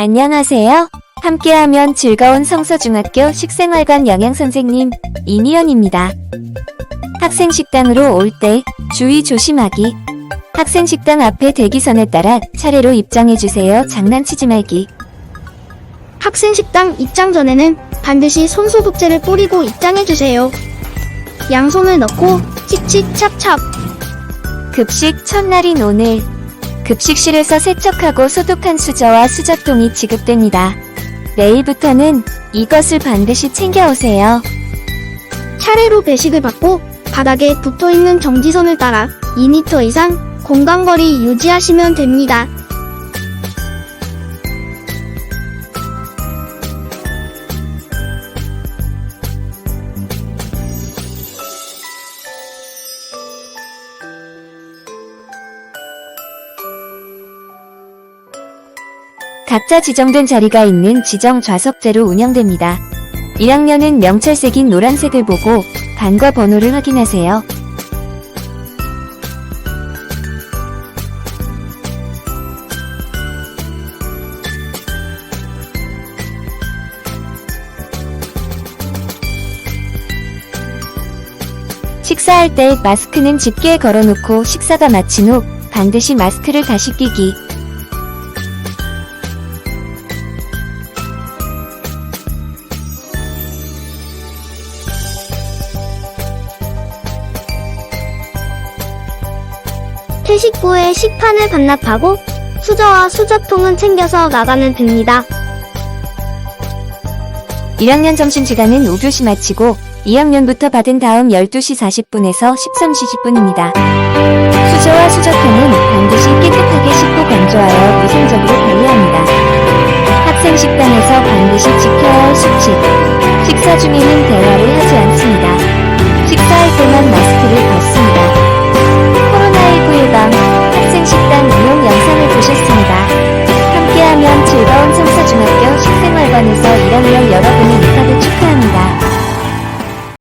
안녕하세요. 함께하면 즐거운 성서중학교 식생활관 영양선생님 이니연입니다. 학생 식당으로 올 때 주의 조심하기. 학생 식당 앞에 대기선에 따라 차례로 입장해주세요. 장난치지 말기. 학생 식당 입장 전에는 반드시 손소독제를 뿌리고 입장해주세요. 양손을 넣고 칙칙 찹찹 급식 첫날인 오늘 급식실에서 세척하고 소독한 수저와 수저통이 지급됩니다. 내일부터는 이것을 반드시 챙겨오세요. 차례로 배식을 받고 바닥에 붙어있는 정지선을 따라 2m 이상 공간거리 유지하시면 됩니다. 각자 지정된 자리가 있는 지정 좌석제로 운영됩니다. 1학년은 명찰색인 노란색을 보고 반과 번호를 확인하세요. 식사할 때 마스크는 집게에 걸어놓고 식사가 마친 후 반드시 마스크를 다시 끼기. 퇴식 후에 식판을 반납하고 수저와 수저통은 챙겨서 나가면 됩니다. 1학년 점심시간은 5교시 마치고 2학년부터 받은 다음 12시 40분에서 13시 10분입니다. 수저와 수저통은 반드시 깨끗하게 씻고 건조하여 위생적으로 관리합니다. 학생 식당에서 반드시 지켜야 할 수칙. 식사 중에는